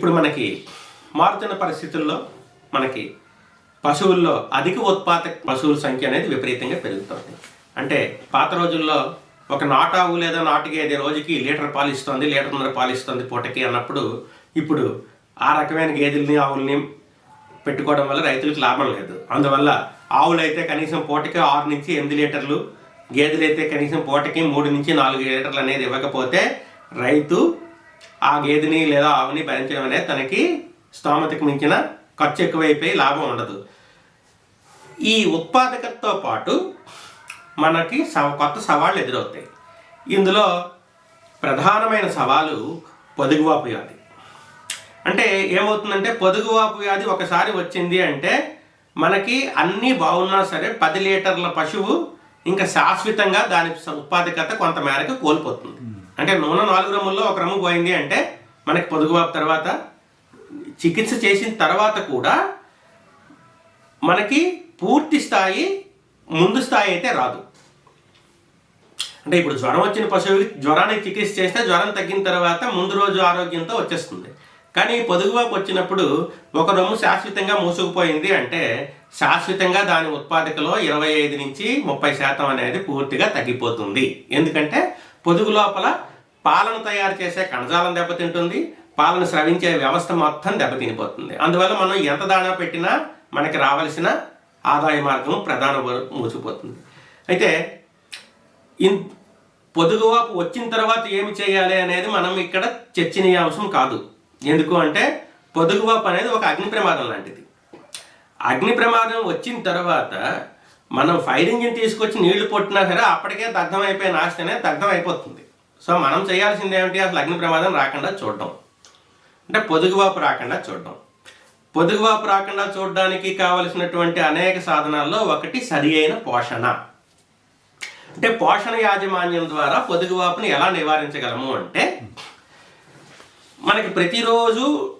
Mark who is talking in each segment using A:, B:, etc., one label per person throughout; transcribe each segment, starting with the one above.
A: ఇప్పుడు మనకి మారుతున్న పరిస్థితుల్లో మనకి పశువుల్లో అధిక ఉత్పాదక పశువుల సంఖ్య అనేది విపరీతంగా పెరుగుతుంది. అంటే పాత రోజుల్లో ఒక నాటావు లేదా నాటు రోజుకి లీటర్ పాలు ఇస్తుంది లీటర్న్నర పాలు ఇస్తుంది పూటకి అన్నప్పుడు ఇప్పుడు ఆ రకమైన గేదెల్ని ఆవుల్ని పెట్టుకోవడం వల్ల రైతులకు లాభం లేదు. అందువల్ల ఆవులు అయితే కనీసం పూటకి ఆరు నుంచి ఎనిమిది లీటర్లు గేదెలు అయితే కనీసం పూటకి మూడు నుంచి నాలుగు లీటర్లు అనేది ఇవ్వకపోతే రైతు ఆ గేదెని లేదా ఆవుని భరించడం అనేది తనకి స్తోమతకు మించిన ఖర్చు ఎక్కువైపోయి లాభం ఉండదు. ఈ ఉత్పాదకతతో పాటు మనకి సవ కొత్త సవాళ్ళు ఎదురవుతాయి. ఇందులో ప్రధానమైన సవాలు పొదుగువాపు వ్యాధి. అంటే ఏమవుతుందంటే పొదుగువాపు వ్యాధి ఒకసారి వచ్చింది అంటే మనకి అన్నీ బాగున్నా సరే పది లీటర్ల పశువు ఇంకా శాశ్వతంగా దాని ఉత్పాదకత కొంత మేరకు కోల్పోతుంది. అంటే నూనె నాలుగు రమ్ముల్లో ఒక రమ్ము పోయింది అంటే మనకి పొదుగుబాబు తర్వాత చికిత్స చేసిన తర్వాత కూడా మనకి పూర్తి స్థాయి ముందు స్థాయి అయితే రాదు. అంటే ఇప్పుడు జ్వరం వచ్చిన పశువుకి జ్వరానికి చికిత్స చేస్తే జ్వరం తగ్గిన తర్వాత ముందు రోజు ఆరోగ్యంతో వచ్చేస్తుంది. కానీ పొదుగువాపు వచ్చినప్పుడు ఒక రొమ్ము శాశ్వతంగా మూసుకుపోయింది అంటే శాశ్వతంగా దాని ఉత్పాదకలో ఇరవై ఐదు నుంచి ముప్పై శాతం అనేది పూర్తిగా తగ్గిపోతుంది. ఎందుకంటే పొదుగు లోపల పాలను తయారు చేసే కణజాలం దెబ్బతింటుంది పాలను స్రవించే వ్యవస్థ మొత్తం దెబ్బతినిపోతుంది. అందువల్ల మనం ఎంత దాణా పెట్టినా మనకి రావాల్సిన ఆదాయ మార్గం ప్రధాన మూసిపోతుంది అయితే ఇన్ పొదుగువాపు వచ్చిన తర్వాత ఏమి చేయాలి అనేది మనం ఇక్కడ చర్చనీయాంశం కాదు. ఎందుకు అంటే పొదుగువాపు అనేది ఒక అగ్ని ప్రమాదం లాంటిది. అగ్ని ప్రమాదం వచ్చిన తర్వాత మనం ఫైర్ ఇంజిన్ తీసుకొచ్చి నీళ్ళు పొట్టినా సరే అప్పటికే దగ్ధం అయిపోయిన ఆస్తనే దగ్ధం అయిపోతుంది. సో మనం చేయాల్సింది ఏమిటి? అసలు అగ్ని ప్రమాదం రాకుండా చూడటం. అంటే పొదుగువాపు రాకుండా చూడటం. పొదుగువాపు రాకుండా చూడడానికి కావలసినటువంటి అనేక సాధనాల్లో ఒకటి సరి అయిన పోషణ. అంటే పోషణ యాజమాన్యం ద్వారా పొదుగువాపుని ఎలా నివారించగలము అంటే మనకి ప్రతిరోజు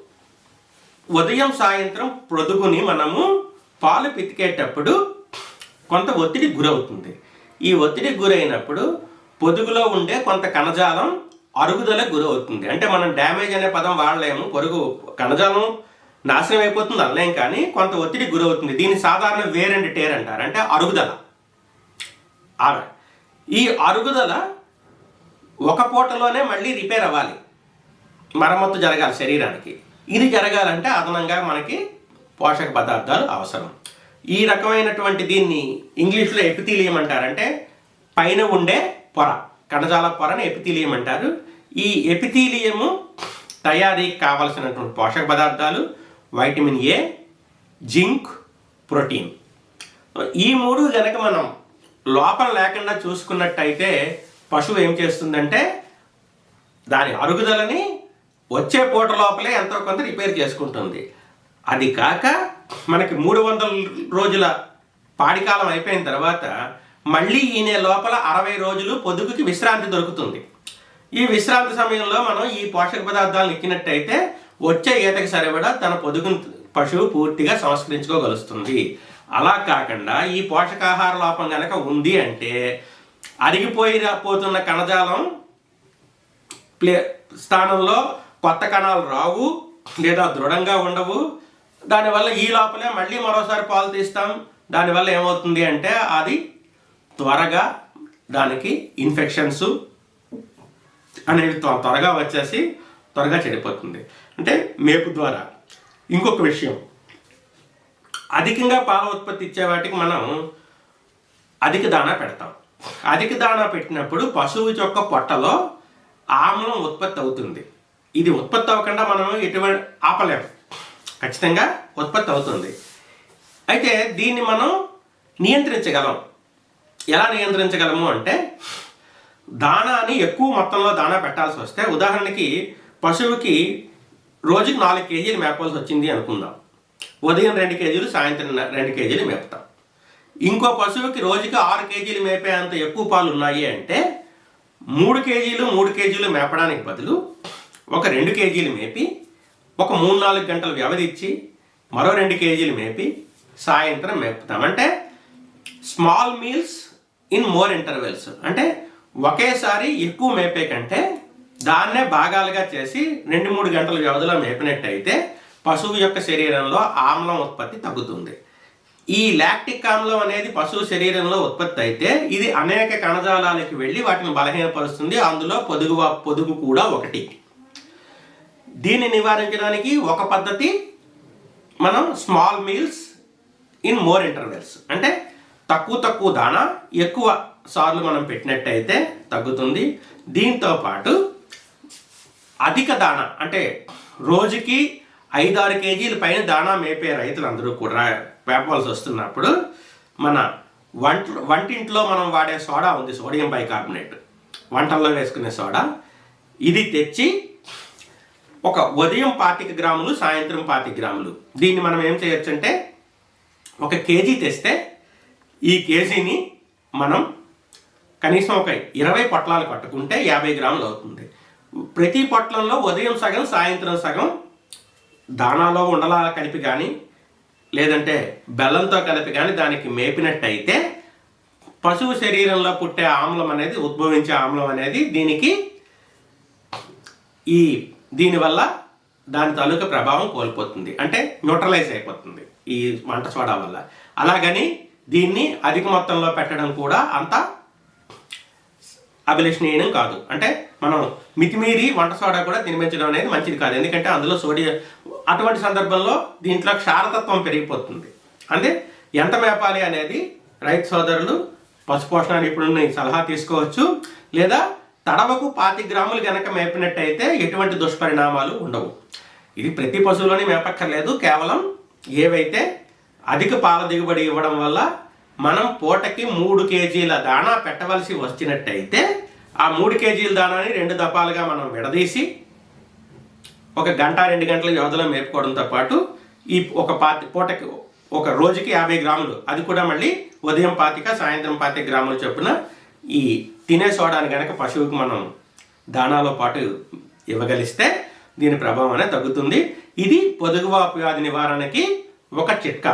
A: ఉదయం సాయంత్రం పొదుగుని మనము పాలు పితికేటప్పుడు కొంత ఒత్తిడి గురవుతుంది. ఈ ఒత్తిడి గురైనప్పుడు పొదుగులో ఉండే కొంత కణజాలం అరుగుదలకు గురవుతుంది. అంటే మనం డ్యామేజ్ అనే పదం వాడలేము. పొరుగు కణజాలం నాశనం అయిపోతుంది అనలేం కానీ కొంత ఒత్తిడి గురవుతుంది. దీన్ని సాధారణ వేర్ అండ్ టేర్ అంటారు. అంటే అరుగుదల. ఈ అరుగుదల ఒక పూటలోనే మళ్ళీ రిపేర్ అవ్వాలి. మరమ్మత్తు జరగాలి శరీరానికి. ఇది జరగాలంటే అదనంగా మనకి పోషక పదార్థాలు అవసరం. ఈ రకమైనటువంటి దీన్ని ఇంగ్లీష్లో ఎపిథీలియం అంటారంటే పైన ఉండే పొర కణజాల పొరను ఎపిథీలియం అంటారు. ఈ ఎపిథీలియము తయారీకి కావలసినటువంటి పోషక పదార్థాలు వైటమిన్ ఏ జింక్ ప్రోటీన్. ఈ మూడు కనుక మనం లోపల లేకుండా చూసుకున్నట్టయితే పశువు ఏం చేస్తుందంటే దాని అరుగుదలని వచ్చే పూట లోపలే ఎంతో కొంత రిపేర్ చేసుకుంటుంది. అది కాక మనకి మూడు వందల రోజుల పాడికాలం అయిపోయిన తర్వాత మళ్ళీ ఈయన లోపల అరవై రోజులు పొదుపుకి విశ్రాంతి దొరుకుతుంది. ఈ విశ్రాంతి సమయంలో మనం ఈ పోషక పదార్థాలను ఎక్కినట్టయితే వచ్చే ఈతకి సరిపడా తన పొదుగును పశువు పూర్తిగా సంస్కరించుకోగలుస్తుంది. అలా కాకుండా ఈ పోషకాహార లోపం కనుక ఉంది అంటే అరిగిపోయి పోతున్న కణజాలం ప్లే స్థానంలో కొత్త కణాలు రావు లేదా దృఢంగా ఉండవు. దానివల్ల ఈ లోపలే మళ్ళీ మరోసారి పాలు తీస్తాం. దానివల్ల ఏమవుతుంది అంటే అది త్వరగా దానికి ఇన్ఫెక్షన్స్ అనేవి త్వ- త్వరగా వచ్చేసి త్వరగా చెడిపోతుంది. అంటే మేపు ద్వారా. ఇంకొక విషయం. అధికంగా పాల ఉత్పత్తి ఇచ్చే వాటికి మనం అధిక దాణా పెడతాం. అధిక దాణా పెట్టినప్పుడు పశువు యొక్క పొట్టలో ఆమ్లం ఉత్పత్తి అవుతుంది. ఇది ఉత్పత్తి అవ్వకుండా మనం ఎటువంటి ఆపలేము ఖచ్చితంగా ఉత్పత్తి అవుతుంది. అయితే దీన్ని మనం నియంత్రించగలం. ఎలా నియంత్రించగలము అంటే దానాని ఎక్కువ మొత్తంలో దానా పెట్టాల్సి వస్తే ఉదాహరణకి పశువుకి రోజుకి నాలుగు కేజీలు మేపాల్సి వచ్చింది అనుకుందాం. ఉదయం రెండు కేజీలు సాయంత్రం రెండు కేజీలు మేపుతాం. ఇంకో పశువుకి రోజుకి ఆరు కేజీలు మేపే అంత ఎక్కువ పాలు ఉన్నాయి అంటే మూడు కేజీలు మూడు కేజీలు మేపడానికి బదులు ఒక రెండు కేజీలు మేపి ఒక మూడు నాలుగు గంటలు వ్యవధి ఇచ్చి మరో రెండు కేజీలు మేపి సాయంత్రం మేపుతాం. అంటే small meals in more intervals. అంటే ఒకేసారి ఎక్కువ మేపే కంటే దాన్నే భాగాలుగా చేసి రెండు మూడు గంటల వ్యవధిలో మేపినట్టయితే పశువు యొక్క శరీరంలో ఆమ్లం ఉత్పత్తి తగ్గుతుంది. ఈ లాక్టిక్ ఆమ్లం అనేది పశువు శరీరంలో ఉత్పత్తి అయితే ఇది అనేక కణజాలాలకు వెళ్ళి వాటిని బలహీనపరుస్తుంది. అందులో పొదుగు పొదుగు కూడా ఒకటి. దీన్ని నివారించడానికి ఒక పద్ధతి మనం small meals in more intervals. అంటే తక్కువ తక్కువ దాణా ఎక్కువ సార్లు మనం పెట్టినట్టయితే తగ్గుతుంది. దీంతో పాటు అధిక దాణా అంటే రోజుకి ఐదు ఆరు కేజీల పైన దాణా మేపే రైతులందరూ కూడా పేపవలసి వస్తున్నప్పుడు మన వంట వంటింట్లో మనం వాడే సోడా ఉంది సోడియం బైకార్బోనేట్. వంటల్లో వేసుకునే సోడా. ఇది తెచ్చి ఒక ఉదయం పాతిక గ్రాములు సాయంత్రం పాతిక గ్రాములు. దీన్ని మనం ఏం చేయొచ్చు అంటే ఒక కేజీ తెస్తే ఈ కేజీని మనం కనీసం ఒక ఇరవై పొట్లాలు కట్టుకుంటే యాభై గ్రాములు అవుతుంది. ప్రతి పొట్లంలో ఉదయం సగం సాయంత్రం సగం దానాలో ఉండలా కలిపి కానీ లేదంటే బెల్లంతో కలిపి కానీ దానికి మేపినట్టయితే పశువు శరీరంలో పుట్టే ఆమ్లం అనేది ఉద్భవించే ఆమ్లం అనేది దీనికి ఈ దీనివల్ల దాని తాలూకా ప్రభావం కోల్పోతుంది. అంటే న్యూట్రలైజ్ అయిపోతుంది ఈ వంట సోడా వల్ల. అలాగని దీన్ని అధిక మొత్తంలో పెట్టడం కూడా అంత అభిలషణీయం కాదు. అంటే మనం మితిమీరి వంట సోడా కూడా తినిపించడం అనేది మంచిది కాదు. ఎందుకంటే అందులో సోడియం అటువంటి సందర్భంలో దీంట్లో క్షారతత్వం పెరిగిపోతుంది. అంటే ఎంత మేపాలి అనేది రైతు సోదరులు పశుపోషణ నిపుణుని సలహా తీసుకోవచ్చు. లేదా తడవకు పాతి గ్రాములు గనక మేపినట్టయితే ఎటువంటి దుష్పరిణామాలు ఉండవు. ఇది ప్రతి పశువులోని మేపక్కర్లేదు. కేవలం ఏవైతే అధిక పాల దిగుబడి ఇవ్వడం వల్ల మనం పూటకి మూడు కేజీల దాణా పెట్టవలసి వచ్చినట్టయితే ఆ మూడు కేజీల దాణాని రెండు దపాలుగా మనం విడదీసి ఒక గంట రెండు గంటల వ్యవధిలో మేపుకోవడంతో పాటు ఈ ఒక పాతి పూటకి ఒక రోజుకి యాభై గ్రాములు అది కూడా మళ్ళీ ఉదయం పాతిక సాయంత్రం పాతిక గ్రాములు చొప్పున ఈ తినే సోడాని కనుక పశువుకి మనం దానాలో పాటు ఇవ్వగలిస్తే దీని ప్రభావం అనేది తగ్గుతుంది. ఇది పొదుగువాపు వ్యాధి నివారణకి ఒక చిట్కా.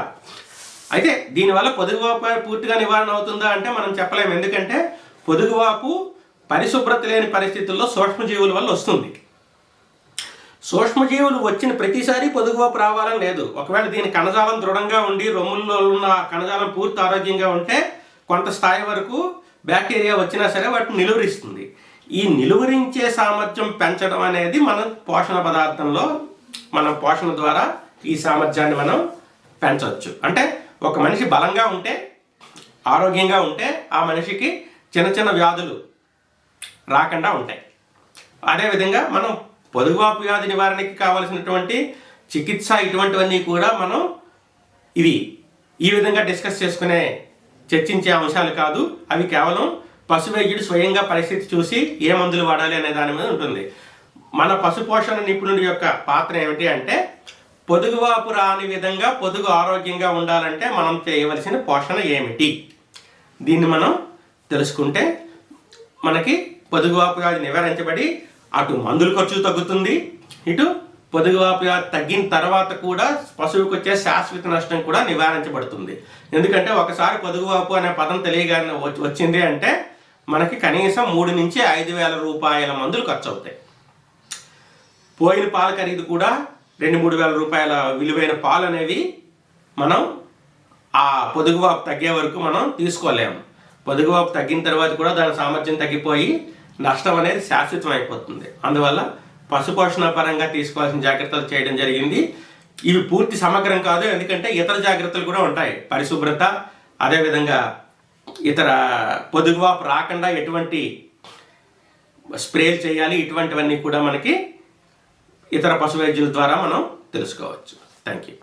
A: అయితే దీనివల్ల పొదుగువాపు పూర్తిగా నివారణ అవుతుందా అంటే మనం చెప్పలేము. ఎందుకంటే పొదుగువాపు పరిశుభ్రత లేని పరిస్థితుల్లో సూక్ష్మజీవుల వల్ల వస్తుంది. సూక్ష్మజీవులు వచ్చిన ప్రతిసారి పొదుగువాపు రావాలని లేదు. ఒకవేళ దీని కణజాలం దృఢంగా ఉండి రొమ్ముల్లో ఉన్న కణజాలం పూర్తి ఆరోగ్యంగా ఉంటే కొంత స్థాయి వరకు బ్యాక్టీరియా వచ్చినా సరే వాటిని నిలువరిస్తుంది. ఈ నిలువరించే సామర్థ్యం పెంచడం అనేది మన పోషణ పదార్థంలో మన పోషణ ద్వారా ఈ సామర్థ్యాన్ని మనం పెంచవచ్చు అంటే ఒక మనిషి బలంగా ఉంటే ఆరోగ్యంగా ఉంటే ఆ మనిషికి చిన్న చిన్న వ్యాధులు రాకుండా ఉంటాయి. అదేవిధంగా మనం పొదుగువాపు వ్యాధి నివారణకి కావలసినటువంటి చికిత్స ఇటువంటివన్నీ కూడా మనం ఇవి ఈ విధంగా డిస్కస్ చేసుకునే చర్చించే అంశాలు కాదు. అవి కేవలం పశు వైద్యుడు స్వయంగా పరిస్థితి చూసి ఏ మందులు వాడాలి అనే దాని మీద ఉంటుంది. మన పశు పోషణ నిపుణుడి యొక్క పాత్ర ఏమిటి అంటే పొదుగువాపు రాని విధంగా పొదుగు ఆరోగ్యంగా ఉండాలంటే మనం చేయవలసిన పోషణ ఏమిటి? దీన్ని మనం తెలుసుకుంటే మనకి పొదుగువాపు వ్యాధి నివారించబడి అటు మందుల ఖర్చు తగ్గుతుంది ఇటు పొదుగువాపు వ్యాధి తగ్గిన తర్వాత కూడా పశువుకు వచ్చే శాశ్వత నష్టం కూడా నివారించబడుతుంది. ఎందుకంటే ఒకసారి పొదుగువాపు అనే పదం తెలియగానే వచ్చి- వచ్చింది అంటే మనకి కనీసం మూడు నుంచి ఐదు వేల రూపాయల మందులు ఖర్చు అవుతాయి పోయిన పాల ఖరీదు కూడా రెండు మూడు వేల రూపాయల విలువైన పాలు అనేవి మనం ఆ పొదుగువాపు తగ్గే వరకు మనం తీసుకోలేము పొదుగువాపు తగ్గిన తర్వాత కూడా దాని సామర్థ్యం తగ్గిపోయి నష్టం అనేది శాశ్వతం అయిపోతుంది. అందువల్ల పశుపోషణ పరంగా తీసుకోవాల్సిన జాగ్రత్తలు చేయడం జరిగింది. ఇవి పూర్తి సమగ్రం కాదు ఎందుకంటే ఇతర జాగ్రత్తలు కూడా ఉంటాయి. పరిశుభ్రత అదేవిధంగా ఇతర పొదుగువాపు రాకుండా ఎటువంటి స్ప్రేలు చేయాలి ఇటువంటివన్నీ కూడా మనకి ఇతర పశు వైద్యుల ద్వారా మనం తెలుసుకోవచ్చు. Thank you